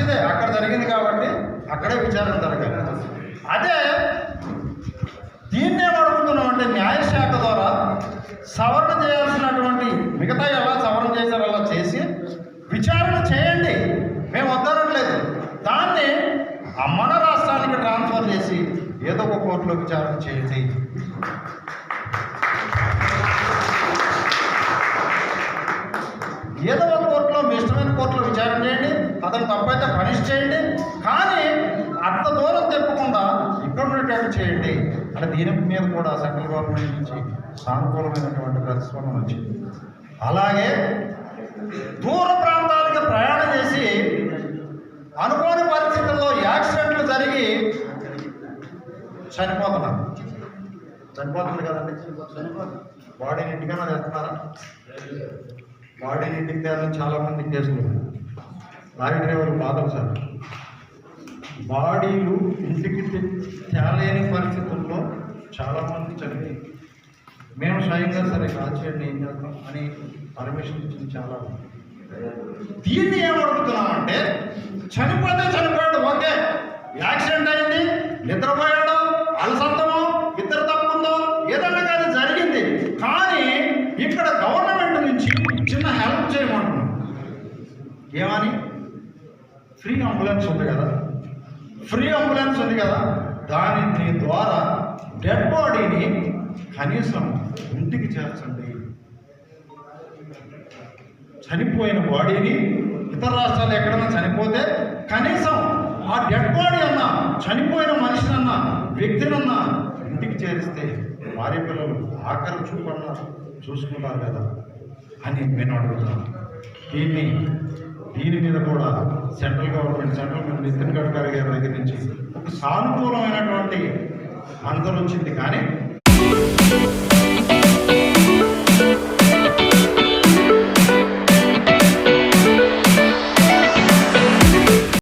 మంచిదే. అక్కడ జరిగింది కాబట్టి అక్కడే విచారణ జరగాలి. అదే దీన్నే అడుగుతున్నాం అంటే న్యాయశాఖ ద్వారా సవరణ చేయాల్సినటువంటి మిగతా ఎలా సవరణ చేశారు అలా చేసి విచారణ చేయండి. మేము వద్దనట్లేదు. దాన్ని మన రాష్ట్రానికి ట్రాన్స్ఫర్ చేసి ఏదో ఒక కోర్టులో విచారణ చేయండి. ఏదో ఒక కోర్టులో మీ ఇష్టమైన కోర్టులో విచారణ చేయండి. అతను తప్పైతే పనిష్ చేయండి. కానీ అంత దూరం తెప్పకుండా ఇక్కడ ఉండేటట్టు చేయండి అంటే దీని మీద కూడా సెంట్రల్ గవర్నమెంట్ నుంచి సానుకూలమైనటువంటి ప్రతిస్పందన వచ్చింది. అలాగే దూర ప్రాంతాలకు ప్రయాణం చేసి అనుకోని పరిస్థితుల్లో యాక్సిడెంట్లు జరిగి చనిపోతున్నారు. చనిపోతుంది కదండి? బాడీని ఇంటికైనా తెస్తున్నారా? బాడీని ఇంటికి తేలని చాలామంది కేసులు ఉన్నాయి. లారీ డ్రైవర్లు బాధలు సార్. బాడీలు ఇంటికి తేలేని పరిస్థితుల్లో చాలామంది చదివి చనిపోయి మేము స్వయంగా సరే కాల్చేయండి ఏం చేద్దాం అని పర్మిషన్ ఇచ్చింది చాలా దీన్ని ఏమడుగుతున్నామంటే చనిపోతే చనిపోయాడు ఓకే. యాక్సిడెంట్ అయింది నిద్రపోయాడు అలసత్వమో ఇద్దరు తప్పుందో ఏదన్నా కానీ జరిగింది. కానీ ఇక్కడ గవర్నమెంట్ నుంచి చిన్న హెల్ప్ చేయమంటున్నాం. ఏమని? ఫ్రీ అంబులెన్స్ ఉంది కదా? ఫ్రీ అంబులెన్స్ ఉంది కదా? దాని దీని ద్వారా డెడ్ బాడీని కనీసం ఇంటికి చేర్చండి. చనిపోయిన బాడీని ఇతర రాష్ట్రాలు ఎక్కడైనా చనిపోతే కనీసం ఆ డెడ్ బాడీ అన్న చనిపోయిన మనిషినన్నా వ్యక్తినన్నా ఇంటికి చేరిస్తే భార్య పిల్లలు ఆఖరి చూపన్న చూసుకుంటారు కదా అని నేను అడుగుతున్నాను దీన్ని దీని మీద కూడా centre central government Nitin Gadkari గారి దగ్గర నుంచి. ఒక సానుకూలమైనటువంటి ఆన్సర్ వచ్చింది కానీ